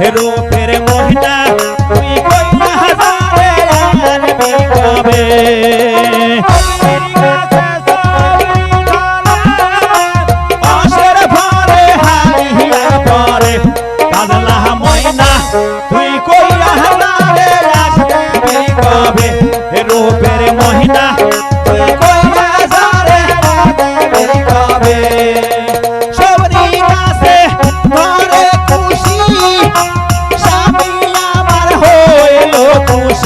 Pero queremos é estar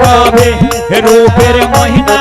কবে রূপের মহিনা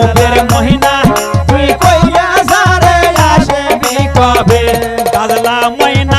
রোদের মহিনা তুই কইয়া সারে আসে কবে কাজলা মহিনা